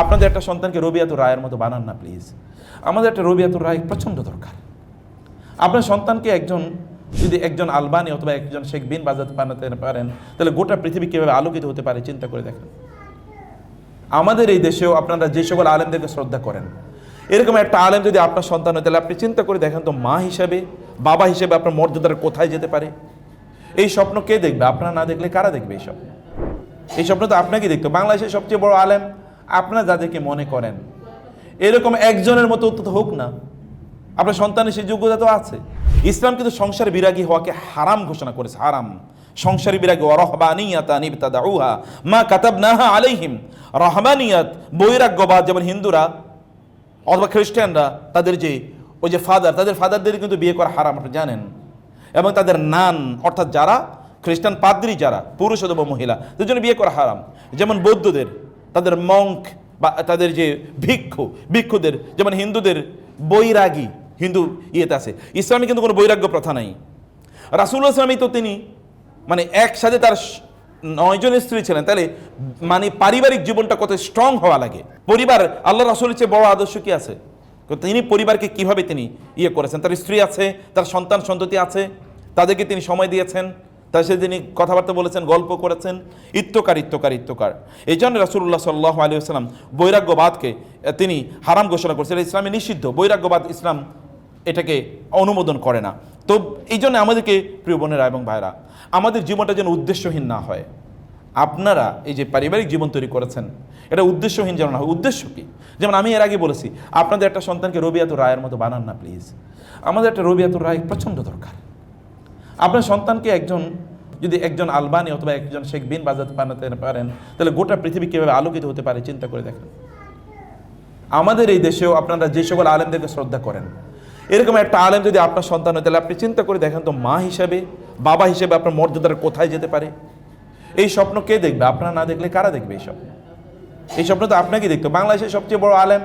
আপনাদের একটা সন্তানকে রবিয়াতুর রায়ের মতো বানান না প্লিজ আমাদের একটা রবিয়াতুর রায় প্রচণ্ড দরকার। আপনার সন্তানকে একজন, যদি একজন আলবানি অথবা একজন শেখ বিন বাজাতে বানাতে পারেন, তাহলে গোটা পৃথিবী কীভাবে আলোকিত হতে পারে চিন্তা করে দেখেন। আমাদের এই দেশেও আপনারা যে সকল আলেমদেরকে শ্রদ্ধা করেন, এরকম একটা আলেম যদি আপনার সন্তান হয়, তাহলে আপনি চিন্তা করে দেখেন তো মা হিসেবে, বাবা হিসেবে আপনার মর্যাদার কোথায় যেতে পারে? এই স্বপ্ন কে দেখবে? আপনারা না দেখলে কারা দেখবে এই স্বপ্ন? এই স্বপ্ন তো আপনাকেই দেখতে। বাংলাদেশের সবচেয়ে বড় আলেম আপনারা যাদেরকে মনে করেন। এরকম একজনের মতো অন্তত হোক না। আপনার সন্তানের সেই যোগ্যতা তো আছে। ইসলাম কিন্তু সংসার বিরাগী হওয়াকে হারাম ঘোষণা করেছে, হারাম। সংসার বিরাগী নিবতাদাউহা মা কাতাবনাহা আলাইহিম। রহমানিয়াত, বৈরাগ্যবাদ যেমন হিন্দুরা অথবা খ্রিস্টানরা, তাদের যে, ওই যে ফাদার, তাদের ফাদারদের কিন্তু বিয়ে করা হারাম, আপনি জানেন। এবং তাদের নান, অর্থাৎ যারা খ্রিস্টান পাদ্রী যারা, পুরুষ অথবা মহিলা, তাদের জন্য বিয়ে করা হারাম। যেমন বৌদ্ধদের তাদের মঙ্ক বা তাদের যে ভিক্ষু, ভিক্ষুদের, যেমন হিন্দুদের বৈরাগী, হিন্দু ইয়েতে আছে। ইসলামে কিন্তু কোনো বৈরাগ্য প্রথা নাই। রাসুল ইসলামী তো তিনি মানে একসাথে তার নয়জন স্ত্রী ছিলেন। তাহলে মানে পারিবারিক জীবনটা কত স্ট্রং হওয়া লাগে। পরিবার আল্লাহ রাসুলের চেয়ে বড় আদর্শ কি আছে? তিনি পরিবারকে কীভাবে তিনি ইয়ে করেছেন? তার স্ত্রী আছে, তার সন্তান সন্ততি আছে, তাদেরকে তিনি সময় দিয়েছেন। তার সাথে তিনি কথাবার্তা বলেছেন, গল্প করেছেন, ইত্যকার ইত্যকার ইত্যকার। এই জন্য রাসুল্লাহ সাল্লাহ আলী আসসালাম বৈরাগ্যবাদকে তিনি হারাম ঘোষণা করেছেন। ইসলামে নিষিদ্ধ। বৈরাগ্যবাদ ইসলাম এটাকে অনুমোদন করে না। তো এই জন্য আমাদেরকে, প্রিয় বোনেরা এবং ভাইরা আমাদের জীবনটা যেন উদ্দেশ্যহীন না হয়। আপনারা এই যে পারিবারিক জীবন তৈরি করেছেন, এটা উদ্দেশ্যহীন যেন না হয়। উদ্দেশ্য কী? যেমন আমি এর আগে বলেছি, আপনাদের একটা সন্তানকে রবিয়াতুর রায়ের মতো বানান না, প্লিজ। আমাদের একটা রবিয়াতুর রায় প্রচণ্ড দরকার। আপনার সন্তানকে একজন, যদি একজন আলবানি অথবা একজন শেখ বিন বাজাতে বানাতে পারেন, তাহলে গোটা পৃথিবী কীভাবে আলোকিত হতে পারে চিন্তা করে দেখেন। আমাদের এই দেশেও আপনারা যে সকল আলেমদেরকে শ্রদ্ধা করেন, এরকম একটা আলেম যদি আপনার সন্তান হয়, তাহলে আপনি চিন্তা করে দেখেন তো মা হিসেবে, বাবা হিসেবে আপনার মর্যাদার কোথায় যেতে পারে? এই স্বপ্ন কে দেখবে? আপনারা না দেখলে কারা দেখবে এই স্বপ্ন? এই স্বপ্ন তো আপনাকেই দেখতে। বাংলাদেশের সবচেয়ে বড় আলেম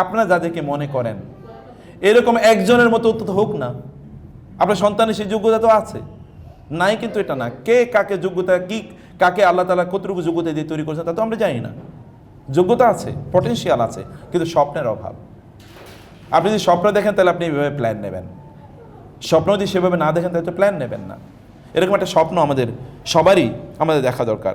আপনারা যাদেরকে মনে করেন, এরকম একজনের মতো অন্তত হোক না। আপনার সন্তানের সেই যোগ্যতা তো আছে। নাই কিন্তু এটা না। কে কাকে যোগ্যতা, কি, কাকে আল্লাহ তালা কতটুকু যোগ্যতা দিয়ে তৈরি করেছেন তা তো আমরা জানি না। যোগ্যতা আছে পটেনশিয়াল আছে, কিন্তু স্বপ্নের অভাব। আপনি যদি স্বপ্ন দেখেন তাহলে আপনি এভাবে প্ল্যান নেবেন। স্বপ্ন যদি সেভাবে না দেখেন তাহলে তো প্ল্যান নেবেন না। এরকম একটা স্বপ্ন আমাদের, সবারই আমাদের দেখা দরকার।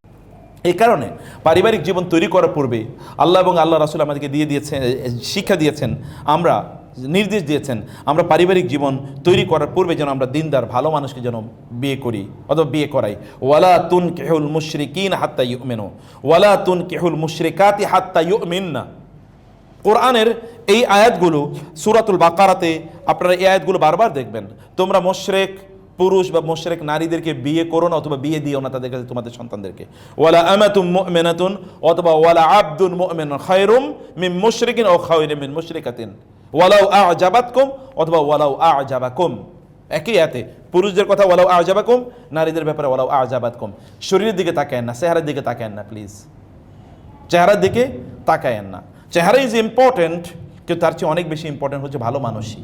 এই কারণে পারিবারিক জীবন তৈরি করার পূর্বে আল্লাহ এবং আল্লাহ রাসুল আমাদেরকে দিয়ে দিয়েছেন শিক্ষা দিয়েছেন, আমরা নির্দেশ দিয়েছেন, আমরা পারিবারিক জীবন তৈরি করার পূর্বে যেন আমরা দিনদার, ভালো মানুষকে যেন বিয়ে করি অথবা বিয়ে করাই। ওয়ালা তুন কেহুল মুশরিকিন হাত্তা ইউমেনো, ওয়ালা তুন কেহুল মুশরিকাতি হাত্তা ইউমিন্না। কোরআনের এই আয়াতগুলো সুরাতুল বাকারাতে, আপনারা এই আয়াতগুলো বারবার দেখবেন। তোমরা মোশরেক পুরুষ বা মোশরেক নারীদেরকে বিয়ে করো না অথবা বিয়ে দিও না তাদের কাছে তোমাদের সন্তানদেরকে। ওয়ালা আমাতুম মুমিনাতুন অথবা ওয়ালা আবদুন মুমিনুন খায়রুম মিন মুশরিকিন ও খায়রুম মিন মুশরিকাতিন। ওয়ালাউ আ'জাবাতকুম অথবা ওয়ালাউ আ'জাবাকুম। একই আয়াতে, পুরুষদের কথা ওয়ালাউ আ'জাবাকুম, নারীদের ব্যাপারে ওয়ালাউ আ'জাবাতকুম। শরীরের দিকে তাকায়েন না, চেহারার দিকে তাকায়েন না প্লিজ চেহারার দিকে তাকায়েন না। চেহারা ইজ ইম্পর্টেন্ট কিন্তু তার চেয়ে অনেক বেশি ইম্পর্টেন্ট হচ্ছে ভালো মানুষই।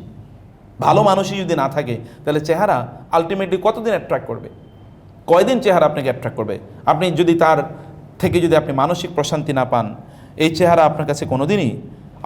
ভালো মানুষই যদি না থাকে, তাহলে চেহারা আলটিমেটলি কতদিন অ্যাট্রাক্ট করবে? কয়দিন চেহারা আপনাকে অ্যাট্রাক্ট করবে? আপনি যদি তার থেকে যদি আপনি মানসিক প্রশান্তি না পান, এই চেহারা আপনার কাছে কোনোদিনই